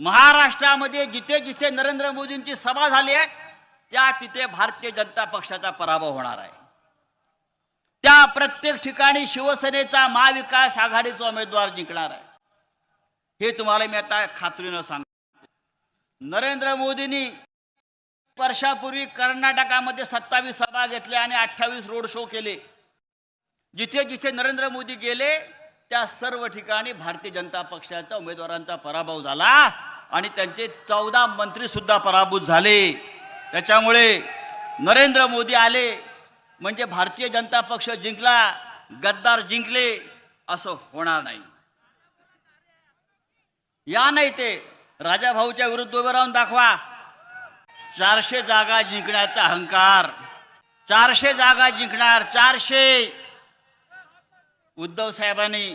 महाराष्ट्रामध्ये जिथे जिथे नरेंद्र मोदींची सभा झाली आहे त्या तिथे भारतीय जनता पक्षाचा पराभव होणार आहे. त्या प्रत्येक ठिकाणी शिवसेनेचा महाविकास आघाडीचा उमेदवार जिंकणार आहे. हे तुम्हाला मी आता खात्रीनं सांगतो. नरेंद्र मोदींनी वर्षापूर्वी कर्नाटकामध्ये सत्तावीस सभा घेतल्या आणि अठ्ठावीस रोड शो केले. जिथे जिथे नरेंद्र मोदी गेले त्या सर्व ठिकाणी भारतीय जनता पक्षाच्या उमेदवारांचा पराभव झाला आणि त्यांचे चौदा मंत्री सुद्धा पराभूत झाले. त्याच्यामुळे नरेंद्र मोदी आले म्हणजे भारतीय जनता पक्ष जिंकला गद्दार जिंकले असं होणार नाही. या नाही ते राजाभाऊच्या विरुद्ध उभे राहून दाखवा. चारशे जागा जिंकण्याचा अहंकार. चारशे जागा जिंकणार चारशे. उद्धव साहेबांनी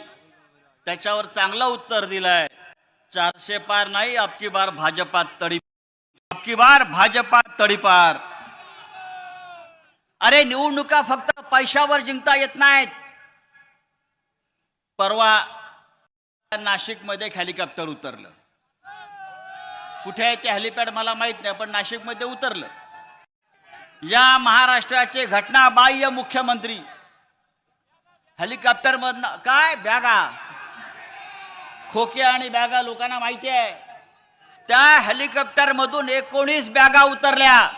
त्याच्यावर चांगलं उत्तर दिलंय. चारशे पार नाही अबकी बार भाजपात तडी अबकी बार भाजपात तडीपार अरे निवडणुका फक्त पैशावर जिंकता येत नाहीत. परवा नाशिकमध्ये एक हेलिकॉप्टर उतरलं. कुठे आहे ते हेलिपॅड मला माहीत नाही पण नाशिकमध्ये उतरलं. या महाराष्ट्राचे घटनाबाह्य मुख्यमंत्री हेलिकॉप्टर मधनं काय? बॅगा. खोके आणि बॅगा लोकांना माहिती आहे. त्या हेलिकॉप्टर मधून एकोणीस बॅगा उतरल्या.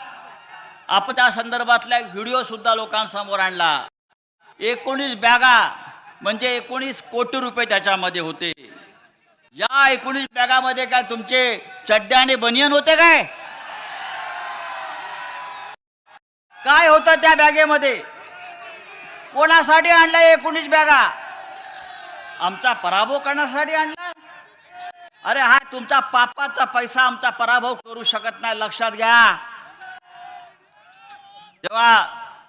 आपण त्या संदर्भातला एक व्हिडिओ सुद्धा लोकांसमोर आणला. एकोणीस बॅगा म्हणजे एकोणीस कोटी रुपये त्याच्यामध्ये होते. या एकोणीस बॅगामध्ये काय तुमचे चड्डे आणि बनियन होते काय? काय होतं त्या बॅगेमध्ये? कोणासाठी आणलाय एकोणीस बॅगा? आमचा पराभव करण्यासाठी आणला. अरे हा तुमचा पापाचा पैसा आमचा पराभव करू शकत नाही लक्षात घ्या. तेव्हा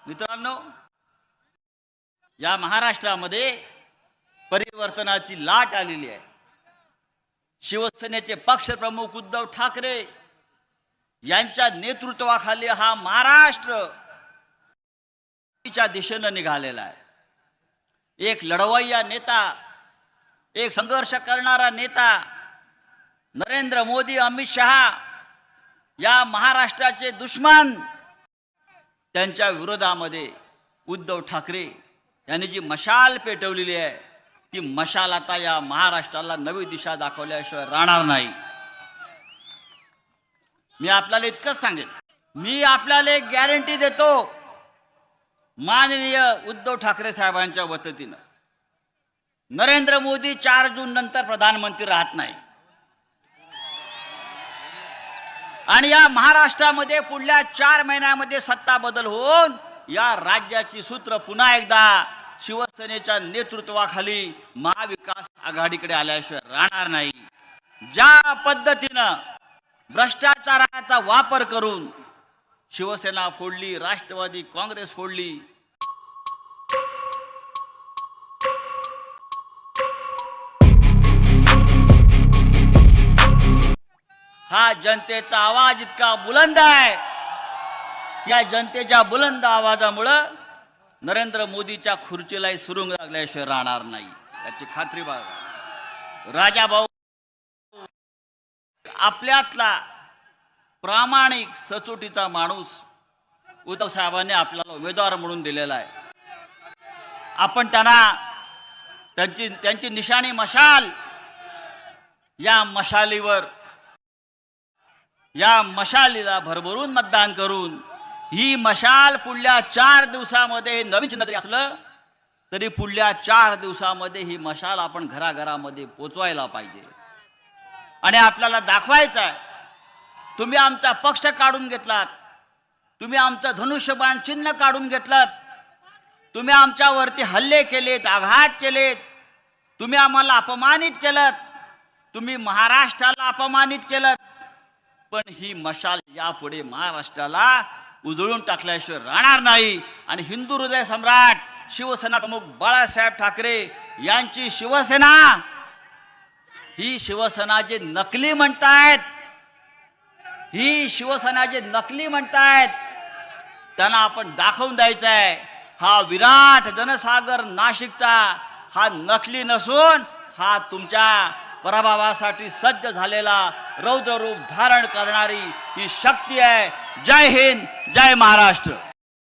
मित्रांनो या महाराष्ट्रामध्ये परिवर्तनाची लाट आलेली आहे. शिवसेनेचे पक्षप्रमुख उद्धव ठाकरे यांच्या नेतृत्वाखाली हा महाराष्ट्र च्या दिशेनं निघालेला आहे. एक लढवय्या नेता एक संघर्ष करणारा नेता नरेंद्र मोदी अमित शहा या महाराष्ट्राचे दुश्मन त्यांच्या विरोधामध्ये उद्धव ठाकरे यांनी जी मशाल पेटवलेली आहे ती मशाल आता या महाराष्ट्राला नवी दिशा दाखवल्याशिवाय राहणार नाही. मी आपल्याला इतकंच सांगेन. मी आपल्याला एक गॅरंटी देतो माननीय उद्धव ठाकरे साहेबांच्या वतीनं. नरेंद्र मोदी चार जून नंतर प्रधानमंत्री राहत नाही. आणि या महाराष्ट्रामध्ये पुढल्या चार महिन्यामध्ये सत्ता बदल होऊन या राज्याची सूत्र पुन्हा एकदा शिवसेनेच्या नेतृत्वाखाली महाविकास आघाडीकडे आल्याशिवाय राहणार नाही. ज्या पद्धतीनं भ्रष्टाचाराचा वापर करून शिवसेना फोडली राष्ट्रवादी काँग्रेस फोडली. हा जनतेचा आवाज इतका बुलंद आहे. या जनतेच्या बुलंद आवाजामुळं नरेंद्र मोदीच्या खुर्चीलाही सुरुंग लागल्याशिवाय राहणार नाही. याची खात्री बाळगा. राजा भाऊ आपल्यातला प्रामाणिक सचोटीचा माणूस उद्धव साहेबांनी आपल्याला उमेदवार म्हणून दिलेला आहे. आपण त्यांना त्यांची त्यांची निशाणी मशाल. या मशालीवर या मशालीला भरभरून मतदान करून ही मशाल पुढल्या चार दिवसामध्ये नवीन चिन्ह जरी असलं तरी पुढल्या चार दिवसामध्ये ही मशाल आपण घराघरामध्ये पोचवायला पाहिजे. आणि आपल्याला दाखवायचं आहे तुम्ही आमचा पक्ष काढून घेतलात. तुम्ही आमचं धनुष्यबाण चिन्ह काढून घेतलात. तुम्ही आमच्यावरती हल्ले केलेत आघात केलेत. तुम्ही आम्हाला अपमानित केलं तुम्ही महाराष्ट्राला अपमानित केलं पण ही मशाल यापुढे महाराष्ट्राला उजळून टाकल्याशिवाय राहणार नाही. आणि हिंदू हृदय सम्राट शिवसेना प्रमुख बाळासाहेब ठाकरे यांची शिवसेना ही शिवसेना जे नकली म्हणतायत ही शिवसेना जे नकली म्हणतायत. त्यांना आपण दाखवून द्यायचं आहे हा विराट जनसागर नाशिकचा हा नकली नसून हा तुमच्या पराभवासाठी सज्ज झालेला रौद्र रूप धारण करणारी ही शक्ती आहे. जय हिंद जय महाराष्ट्र.